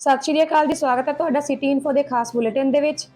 ਸਤਿ ਸ਼੍ਰੀ ਅਕਾਲ ਜੀ, ਸਵਾਗਤ ਹੈ ਤੁਹਾਡਾ ਸਿਟੀ ਇਨਫੋ ਦੇ ਖਾਸ ਬੁਲੇਟਿਨ ਦੇ ਵਿੱਚ।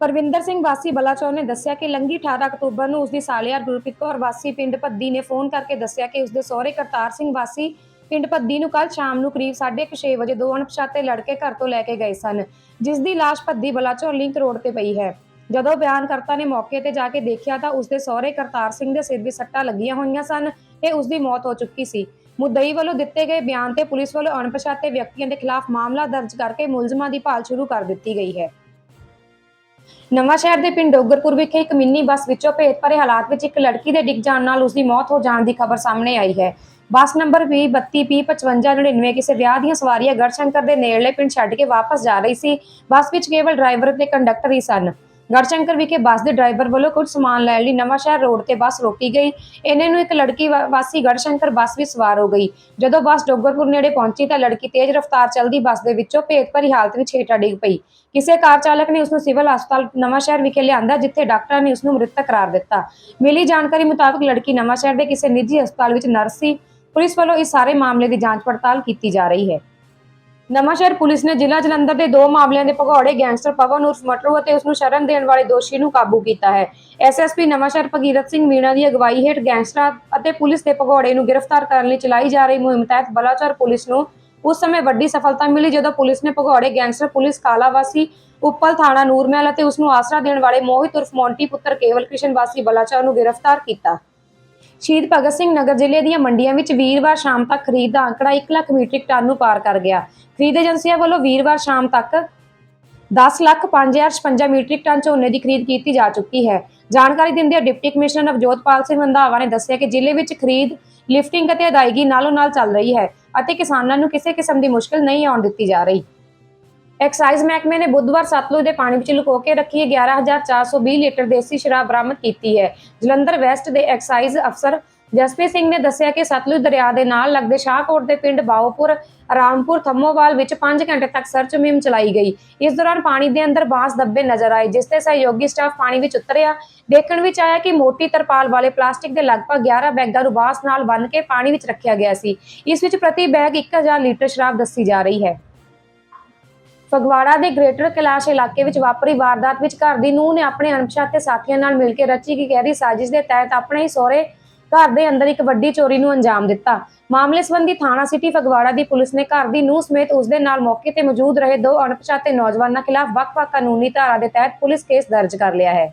ਪਰਵਿੰਦਰ ਸਿੰਘ ਵਾਸੀ ਬਲਾਚੌਰ ਨੇ ਦੱਸਿਆ ਕਿ ਲੰਗੀ 18 ਅਕਤੂਬਰ ਨੂੰ ਉਸਦੀ ਸਾਲਿਆਰ ਗੁਰਪ੍ਰੀਤ ਕੌਰ ਵਾਸੀ ਪਿੰਡ ਭੱਦੀ ਨੇ ਫੋਨ ਕਰਕੇ ਦੱਸਿਆ ਕਿ ਉਸਦੇ ਸਹੁਰੇ ਕਰਤਾਰ ਸਿੰਘ ਵਾਸੀ ਪਿੰਡ ਭੱਦੀ ਨੂੰ ਕੱਲ ਸ਼ਾਮ ਨੂੰ ਕਰੀਬ 6:30 ਵਜੇ ਦੋ ਅਣਪਛਾਤੇ ਲੜਕੇ ਘਰ ਤੋਂ ਲੈ ਕੇ ਗਏ ਸਨ ਜਿਸ ਦੀ ਲਾਸ਼ ਭੱਦੀ ਬਲਾਚੌਰ ਲਿੰਕ ਰੋਡ ਤੇ ਪਈ ਹੈ। ਜਦੋਂ ਬਿਆਨਕਰਤਾ ਨੇ ਮੌਕੇ ਤੇ ਜਾ ਕੇ ਦੇਖਿਆ ਤਾਂ ਉਸਦੇ ਸਹੁਰੇ ਕਰਤਾਰ ਸਿੰਘ ਦੇ ਸਿਰ ਵਿੱਚ ਸੱਟਾਂ ਲੱਗੀਆਂ ਹੋਈਆਂ ਸਨ ਤੇ ਉਸਦੀ ਮੌਤ ਹੋ ਚੁੱਕੀ ਸੀ। ਮੁੱਦਈ ਵੱਲੋਂ ਦਿੱਤੇ ਗਏ ਬਿਆਨ ਤੇ ਪੁਲਿਸ ਵੱਲੋਂ ਅਣਪਛਾਤੇ ਵਿਅਕਤੀਆਂ ਦੇ ਖਿਲਾਫ ਮਾਮਲਾ ਦਰਜ ਕਰਕੇ ਮੁਲਜ਼ਮਾਂ ਦੀ ਭਾਲ ਸ਼ੁਰੂ ਕਰ ਦਿੱਤੀ ਗਈ ਹੈ। ਨਵਾਂ ਸ਼ਹਿਰ ਦੇ ਪਿੰਡ ਡੋਗਰਪੁਰ ਵਿਖੇ ਇੱਕ ਮਿੰਨੀ ਬੱਸ ਵਿੱਚੋਂ ਭੇਤ ਭਰੇ ਹਾਲਾਤ ਵਿੱਚ ਇੱਕ ਲੜਕੀ ਦੇ ਡਿੱਗ ਜਾਣ ਨਾਲ ਉਸ ਦੀ ਮੌਤ ਹੋ ਜਾਣ ਦੀ ਖਬਰ ਸਾਹਮਣੇ ਆਈ ਹੈ। ਬੱਸ ਨੰਬਰ 2032P5599 ਕਿਸੇ ਵਿਆਹ ਦੀਆਂ ਸਵਾਰੀਆਂ ਗੜਸ਼ੰਕਰ ਦੇ ਨੇੜਲੇ ਪਿੰਡ ਛੱਡ ਕੇ ਵਾਪਸ ਜਾ ਰਹੀ ਸੀ। ਬੱਸ ਵਿੱਚ ਕੇਵਲ ਡਰਾਈਵਰ ਤੇ ਕੰਡਕਟਰ ਹੀ ਸਨ। ਗੜਸ਼ੰਕਰ ਵਿਖੇ ਬੱਸ ਦੇ ਡਰਾਈਵਰ ਵੱਲੋਂ ਕੁਝ ਸਮਾਨ ਲੈਣ ਲਈ ਨਵਾਂ ਸ਼ਹਿਰ ਰੋਡ ਤੇ ਬੱਸ ਰੋਕੀ ਗਈ। ਇਹਨਾਂ ਨੂੰ ਇੱਕ ਲੜਕੀ ਵਾ- ਵਾਸੀ ਗੜਸ਼ੰਕਰ ਬੱਸ ਵਿੱਚ ਸਵਾਰ ਹੋ ਗਈ। ਜਦੋਂ ਬੱਸ ਡੋਗਰਪੁਰ ਨੇੜੇ ਪਹੁੰਚੀ ਤਾਂ ਲੜਕੀ ਤੇਜ਼ ਰਫ਼ਤਾਰ ਚੱਲਦੀ ਬੱਸ ਦੇ ਵਿੱਚੋਂ ਭੇਤਭਰੀ ਹਾਲਤ ਵਿੱਚ ਹੇਠਾਂ ਡਿੱਗ ਪਈ। ਕਿਸੇ ਕਾਰ ਚਾਲਕ ਨੇ ਉਸ ਨੂੰ ਸਿਵਲ ਹਸਪਤਾਲ ਨਵਾਂ ਸ਼ਹਿਰ ਵਿਖੇ ਲਿਆਂਦਾ, ਜਿੱਥੇ ਡਾਕਟਰਾਂ ਨੇ ਉਸ ਨੂੰ ਮ੍ਰਿਤਕ ਕਰਾਰ ਦਿੱਤਾ। ਮਿਲੀ ਜਾਣਕਾਰੀ ਮੁਤਾਬਕ ਲੜਕੀ ਨਵਾਂ ਸ਼ਹਿਰ ਦੇ ਕਿਸੇ ਨਿੱਜੀ ਹਸਪਤਾਲ ਵਿੱਚ ਨਰਸ ਸੀ। ਪੁਲਿਸ ਵੱਲੋਂ ਇਸ ਸਾਰੇ ਮਾਮਲੇ ਦੀ ਜਾਂਚ ਪੜਤਾਲ ਕੀਤੀ ਜਾ ਰਹੀ ਹੈ। ਨਵਾਂਸ਼ਹਿਰ ਪੁਲਿਸ ਨੇ ਜ਼ਿਲ੍ਹਾ ਜਲੰਧਰ ਦੇ ਦੋ ਮਾਮਲਿਆਂ ਦੇ ਭਗੌੜੇ ਗੈਂਗਸਟਰ ਪਵਨ ਉਰਫ ਮਟਰੂ ਅਤੇ ਉਸ ਨੂੰ ਸ਼ਰਨ ਦੇਣ ਵਾਲੇ ਦੋਸ਼ੀ ਨੂੰ ਕਾਬੂ ਕੀਤਾ ਹੈ। ਐਸਐਸਪੀ ਨਵਾਂਸ਼ਹਿਰ ਭਗੀਰਥ ਸਿੰਘ ਮੀਣਾ ਦੀ ਅਗਵਾਈ ਹੇਠ ਗੈਂਗਸਟਰਾਂ ਅਤੇ ਪੁਲਿਸ ਦੇ ਭਗੌੜੇ ਨੂੰ ਗ੍ਰਿਫਤਾਰ ਕਰਨ ਲਈ ਚਲਾਈ ਜਾ ਰਹੀ ਮੁਹਿੰਮ ਤਹਿਤ ਬਲਾਚੌਰ ਪੁਲਿਸ ਨੂੰ ਉਸ ਸਮੇਂ ਵੱਡੀ ਸਫਲਤਾ ਮਿਲੀ ਜਦੋਂ ਪੁਲਿਸ ਨੇ ਭਗੌੜੇ ਗੈਂਗਸਟਰ ਪੁਲਿਸ ਕਾਲਾਵਾਸੀ, ਉੱਪਲ ਥਾਣਾ ਨੂਰਮਹਿਲ ਅਤੇ ਉਸ ਨੂੰ ਆਸਰਾ ਦੇਣ ਵਾਲੇ ਮੋਹਿਤ ਉਰਫ ਮੌਂਟੀ ਪੁੱਤਰ ਕੇਵਲ ਕ੍ਰਿਸ਼ਨ ਵਾਸੀ ਬਲਾਚੌਰ ਨੂੰ ਗ੍ਰਿਫਤਾਰ ਕੀਤਾ। ਸ਼ਹੀਦ ਭਗਤ ਸਿੰਘ ਨਗਰ ਜ਼ਿਲ੍ਹੇ ਦੀਆਂ ਮੰਡੀਆਂ ਵਿੱਚ ਵੀਰਵਾਰ ਸ਼ਾਮ ਤੱਕ ਖਰੀਦ ਦਾ ਅੰਕੜਾ 1 ਲੱਖ ਮੀਟ੍ਰਿਕ ਟਨ ਨੂੰ ਪਾਰ ਕਰ ਗਿਆ। ਖਰੀਦ ਏਜੰਸੀਆਂ ਵੱਲੋਂ ਵੀਰਵਾਰ ਸ਼ਾਮ ਤੱਕ 10 ਲੱਖ 5056 ਮੀਟ੍ਰਿਕ ਟਨ ਝੋਨੇ ਦੀ ਖਰੀਦ ਕੀਤੀ ਜਾ ਚੁੱਕੀ ਹੈ। ਜਾਣਕਾਰੀ ਦਿੰਦਿਆਂ ਡਿਪਟੀ ਕਮਿਸ਼ਨਰ ਨਵਜੋਤਪਾਲ ਸਿੰਘ ਰੰਧਾਵਾ ਨੇ ਦੱਸਿਆ ਕਿ ਜ਼ਿਲ੍ਹੇ ਵਿੱਚ ਖਰੀਦ, ਲਿਫਟਿੰਗ ਅਤੇ ਅਦਾਇਗੀ ਨਾਲੋਂ ਨਾਲ ਚੱਲ ਰਹੀ ਹੈ ਅਤੇ ਕਿਸਾਨਾਂ ਨੂੰ ਕਿਸੇ ਕਿਸਮ ਦੀ ਮੁਸ਼ਕਲ ਨਹੀਂ ਆਉਣ ਦਿੱਤੀ ਜਾ ਰਹੀ। ਐਕਸਾਈਜ਼ ਮਹਿਕਮੇ ਨੇ ਬੁੱਧਵਾਰ ਸਤਲੁਜ ਦੇ ਪਾਣੀ ਵਿੱਚ ਲੁਕੋ ਕੇ ਰੱਖੀ 11420 ਲੀਟਰ ਦੇਸੀ ਸ਼ਰਾਬ ਬਰਾਮਦ ਕੀਤੀ ਹੈ। ਜਲੰਧਰ ਵੈਸਟ ਦੇ ਐਕਸਾਈਜ਼ ਅਫਸਰ ਜਸਪ੍ਰੀਤ ਸਿੰਘ ਨੇ ਦੱਸਿਆ ਕਿ ਸਤਲੁਜ ਦਰਿਆ ਦੇ ਨਾਲ ਲੱਗਦੇ ਸ਼ਾਹਕੋਟ ਦੇ ਪਿੰਡ ਬਾਉਪੁਰ ਰਾਮਪੁਰ, ਥੰਮੋਵਾਲ ਵਿੱਚ 5 ਘੰਟੇ ਤੱਕ ਸਰਚ ਮੁਹਿੰਮ ਚਲਾਈ ਗਈ। ਇਸ ਦੌਰਾਨ ਪਾਣੀ ਦੇ ਅੰਦਰ ਬਾਂਸ ਦੱਬੇ ਨਜ਼ਰ ਆਏ, ਜਿਸ ਤੇ ਸਹਿਯੋਗੀ ਸਟਾਫ ਪਾਣੀ ਵਿੱਚ ਉਤਰਿਆ। ਦੇਖਣ ਵਿੱਚ ਆਇਆ ਕਿ ਮੋਟੀ ਤਰਪਾਲ ਵਾਲੇ ਪਲਾਸਟਿਕ ਦੇ ਲਗਭਗ 11 ਬੈਗਾਂ ਨੂੰ ਬਾਂਸ ਨਾਲ ਬੰਨ੍ਹ ਕੇ ਪਾਣੀ ਵਿੱਚ ਰੱਖਿਆ ਗਿਆ ਸੀ। ਇਸ ਵਿੱਚ ਪ੍ਰਤੀ ਬੈਗ 1000 ਲੀਟਰ ਸ਼ਰਾਬ ਦੱਸੀ ਜਾ ਰਹੀ ਹੈ। ਫਗਵਾੜਾ ਦੇ ਗ੍ਰੇਟਰ ਕੈਲਾਸ਼ ਇਲਾਕੇ ਵਿੱਚ ਵਾਪਰੀ ਵਾਰਦਾਤ ਵਿੱਚ ਘਰ ਦੀ ਨੂੰਹ ਨੇ ਆਪਣੇ ਅਣਪਛਾਤੇ ਸਾਥੀਆਂ ਨਾਲ ਮਿਲ ਕੇ ਰਚੀ ਗਈ ਗਹਿਰੀ ਸਾਜ਼ਿਸ਼ ਦੇ ਤਹਿਤ ਆਪਣੇ ਹੀ ਸਹੁਰੇ ਘਰ ਦੇ ਅੰਦਰ ਇੱਕ ਵੱਡੀ ਚੋਰੀ ਨੂੰ ਅੰਜਾਮ ਦਿੱਤਾ। ਮਾਮਲੇ ਸੰਬੰਧੀ ਥਾਣਾ ਸਿਟੀ ਫਗਵਾੜਾ ਦੀ ਪੁਲਿਸ ਨੇ ਘਰ ਦੀ ਨੂੰਹ ਸਮੇਤ ਉਸ ਦੇ ਨਾਲ ਮੌਕੇ ਤੇ ਮੌਜੂਦ ਰਹੇ ਦੋ ਅਣਪਛਾਤੇ ਨੌਜਵਾਨਾਂ ਖਿਲਾਫ ਵੱਖ-ਵੱਖ ਕਾਨੂੰਨੀ ਧਾਰਾ ਦੇ ਤਹਿਤ ਪੁਲਿਸ ਕੇਸ ਦਰਜ ਕਰ ਲਿਆ ਹੈ।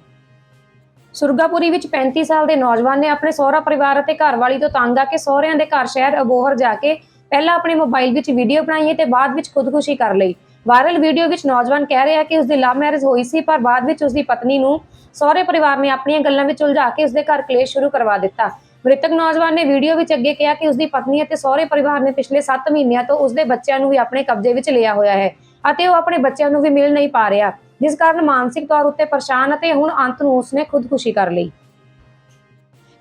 ਸੁਰਗਾਪੁਰੀ ਵਿੱਚ 35 ਸਾਲ ਦੇ ਨੌਜਵਾਨ ਨੇ ਆਪਣੇ ਸਹੁਰਾ ਪਰਿਵਾਰ ਅਤੇ ਘਰਵਾਲੀ ਤੋਂ ਤੰਗ ਆ ਕੇ ਸਹੁਰਿਆਂ ਦੇ ਘਰ ਸ਼ਹਿਰ ਅਬੋਹਰ ਜਾ ਕੇ ਪਹਿਲਾਂ ਆਪਣੇ ਮੋਬਾਈਲ ਵਿੱਚ ਵੀਡੀਓ ਬਣਾਈ ਹੈ ਤੇ ਬਾਅਦ ਵਿੱਚ ਖੁਦਕੁਸ਼ੀ ਕਰ ਲਈ। ਵਾਇਰਲ ਵੀਡੀਓ ਵਿੱਚ ਨੌਜਵਾਨ ਕਹਿ ਰਿਹਾ ਕਿ ਉਸ ਦੀ ਲਵ ਮੈਰਿਜ ਹੋਈ ਸੀ, ਪਰ ਬਾਅਦ ਵਿੱਚ ਉਸ ਦੀ ਪਤਨੀ ਨੂੰ ਸਹੁਰੇ ਪਰਿਵਾਰ ਨੇ ਆਪਣੀਆਂ ਗੱਲਾਂ ਵਿੱਚ ਉਲਝਾ ਕੇ ਉਸ ਦੇ ਘਰ ਕਲੇਸ਼ ਸ਼ੁਰੂ ਕਰਵਾ ਦਿੱਤਾ। ਮ੍ਰਿਤਕ ਨੌਜਵਾਨ ਨੇ ਵੀਡੀਓ ਵਿੱਚ ਅੱਗੇ ਕਿਹਾ ਕਿ ਉਸ ਦੀ ਪਤਨੀ ਅਤੇ ਸਹੁਰੇ ਪਰਿਵਾਰ ਨੇ ਪਿਛਲੇ 7 ਮਹੀਨਿਆਂ ਤੋਂ ਉਸ ਦੇ ਬੱਚਿਆਂ ਨੂੰ ਵੀ ਆਪਣੇ ਕਬਜ਼ੇ ਵਿੱਚ ਲਿਆ ਹੋਇਆ ਹੈ ਅਤੇ ਉਹ ਆਪਣੇ ਬੱਚਿਆਂ ਨੂੰ ਵੀ ਮਿਲ ਨਹੀਂ ਪਾ ਰਿਹਾ, ਜਿਸ ਕਾਰਨ ਮਾਨਸਿਕ ਤੌਰ ਉੱਤੇ ਪਰੇਸ਼ਾਨ ਅਤੇ ਹੁਣ ਅੰਤ ਨੂੰ ਉਸਨੇ ਖੁਦਕੁਸ਼ੀ ਕਰ ਲਈ।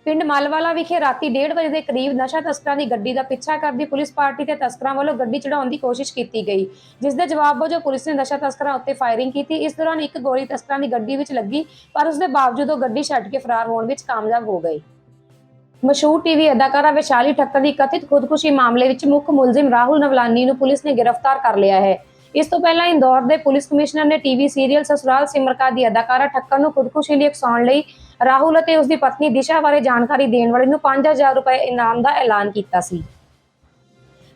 ਪਿੰਡ ਮਲਵਾਲਾ ਵਿਖੇ ਰਾਤੀ 1:30 ਵਜੇ ਦੇ ਕਰੀਬ ਨਸ਼ਾ ਤਸਕਰਾਂ ਦੀ ਗੱਡੀ ਦਾ ਪਿੱਛਾ ਕਰਦੀ ਪੁਲਿਸ ਪਾਰਟੀ ਤੇ ਤਸਕਰਾਂ ਵੱਲੋਂ ਗੱਡੀ ਚੜਾਉਣ ਦੀ ਕੋਸ਼ਿਸ਼ ਕੀਤੀ ਗਈ। ਜਿਸ ਦੇ ਜਵਾਬ ਵਜੋਂ ਪੁਲਿਸ ਨੇ ਨਸ਼ਾ ਤਸਕਰਾਂ ਉੱਤੇ ਫਾਇਰਿੰਗ ਕੀਤੀ। ਇਸ ਦੌਰਾਨ ਇੱਕ ਗੋਲੀ ਤਸਕਰਾਂ ਦੀ ਗੱਡੀ ਵਿੱਚ ਲੱਗੀ, ਪਰ ਉਸ ਦੇ ਬਾਵਜੂਦ ਉਹ ਗੱਡੀ ਛੱਡ ਕੇ ਫਰਾਰ ਹੋਣ ਵਿੱਚ ਕਾਮਯਾਬ ਹੋ ਗਏ। ਮਸ਼ਹੂਰ ਟੀਵੀ ਅਦਾਕਾਰਾ ਵਿਸ਼ਾਲੀ ਠੱਕਰ ਦੀ ਕਥਿਤ ਖੁਦਕੁਸ਼ੀ ਮਾਮਲੇ ਵਿੱਚ ਮੁੱਖ ਮੁਲਜ਼ਮ ਰਾਹੁਲ ਨਵਲਾਨੀ ਨੂੰ ਪੁਲਿਸ ਨੇ ਗ੍ਰਿਫਤਾਰ ਕਰ ਲਿਆ ਹੈ। ਇਸ ਤੋਂ ਪਹਿਲਾਂ ਇੰਦੌਰ ਦੇ ਪੁਲਿਸ ਕਮਿਸ਼ਨਰ ਨੇ ਟੀਵੀ ਸੀਰੀਅਲ ਸਸੁਰਾਲ ਸਿਮਰਕਾ ਦੀ ਅਦਾਕਾਰਾ ਠੱਕਰ ਨੂੰ ਖੁਦਕੁਸ਼ੀ ਲਈ ਉਕਸਾਉਣ ਲਈ ਰਾਹੁਲ ਅਤੇ ਉਸ ਦੀ ਪਤਨੀ ਦਿਸ਼ਾ ਬਾਰੇ ਜਾਣਕਾਰੀ ਦੇਣ ਵਾਲੇ ਨੂੰ 5000 ਰੁਪਏ ਇਨਾਮ ਦਾ ਐਲਾਨ ਕੀਤਾ ਸੀ।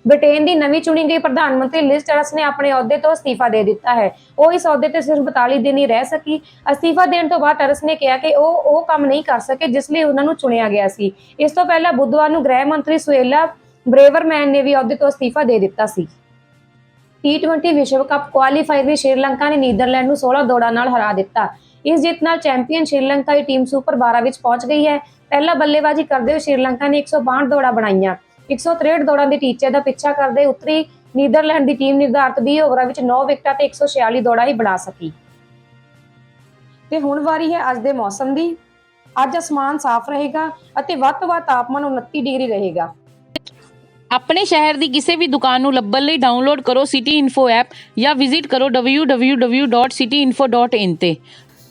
ਬ੍ਰਿਟੇਨ ਦੀ ਨਵੀਂ ਚੁਣੀ ਗਈ ਪ੍ਰਧਾਨ ਮੰਤਰੀ ਲਿਜ਼ ਟਰਸ ਨੇ ਆਪਣੇ ਅਹੁਦੇ ਤੋਂ ਅਸਤੀਫਾ ਦੇ ਦਿੱਤਾ ਹੈ। ਉਹ ਇਸ ਅਹੁਦੇ ਤੇ ਸਿਰਫ 42 ਦਿਨ ਹੀ ਰਹਿ ਸਕੀ। ਅਸਤੀਫਾ ਦੇਣ ਤੋਂ ਬਾਅਦ ਟਰਸ ਨੇ ਕਿਹਾ ਕਿ ਉਹ ਉਹ ਕੰਮ ਨਹੀਂ ਕਰ ਸਕੇ ਜਿਸ ਲਈ ਉਹਨਾਂ ਨੂੰ ਚੁਣਿਆ ਗਿਆ ਸੀ। ਇਸ ਤੋਂ ਪਹਿਲਾਂ ਬੁੱਧਵਾਰ ਨੂੰ ਗ੍ਰਹਿ ਮੰਤਰੀ ਸੁਏਲਾ ਬ੍ਰੇਵਰਮੈਨ ਨੇ ਵੀ ਅਹੁਦੇ ਤੋਂ ਅਸਤੀਫਾ ਦੇ ਦਿੱਤਾ ਸੀ। ਟੀ20 ਵਿਸ਼ਵ ਕੱਪ ਕੁਆਲੀਫਾਇਰ ਵਿੱਚ ਸ਼੍ਰੀਲੰਕਾ ਨੇ ਨੀਦਰਲੈਂਡ ਨੂੰ 16 ਦੌੜਾਂ ਨਾਲ ਹਰਾ ਦਿੱਤਾ। ਇਸ ਜਿੱਤ ਨਾਲ ਚੈਂਪੀਅਨ ਸ਼੍ਰੀਲੰਕਾਈ ਟੀਮ ਸੁਪਰ 12 ਵਿੱਚ ਪਹੁੰਚ ਗਈ ਹੈ। ਪਹਿਲਾਂ ਬੱਲੇਬਾਜ਼ੀ ਕਰਦੇ ਹੋਏ ਸ਼੍ਰੀਲੰਕਾ ਨੇ 162 ਦੌੜਾਂ ਬਣਾਈਆਂ। 163 ਦੌੜਾਂ ਦੇ ਟੀਚੇ ਦਾ ਪਿੱਛਾ ਕਰਦੇ ਉਤਰੀ ਨੀਦਰਲੈਂਡ ਦੀ ਟੀਮ ਨਿਰਧਾਰਤ 20 ਓਵਰਾਂ ਵਿੱਚ 9 ਵਿਕਟਾਂ ਤੇ 146 ਦੌੜਾਂ ਹੀ ਬਣਾ ਸਕੀ। ਤੇ ਹੁਣ ਵਾਰੀ ਹੈ ਅੱਜ ਦੇ ਮੌਸਮ ਦੀ। ਅੱਜ ਅਸਮਾਨ ਸਾਫ਼ ਰਹੇਗਾ ਅਤੇ ਵੱਧ ਤੋਂ ਵੱਧ ਤਾਪਮਾਨ 29 ਡਿਗਰੀ ਰਹੇਗਾ। ਆਪਣੇ ਸ਼ਹਿਰ ਦੀ ਕਿਸੇ ਵੀ ਦੁਕਾਨ ਨੂੰ ਲੱਭਣ ਲਈ ਡਾਊਨਲੋਡ ਕਰੋ ਸਿਟੀ ਇਨਫੋ ਐਪ ਜਾਂ ਵਿਜ਼ਿਟ ਕਰੋ www.cityinfo.in ਤੇ।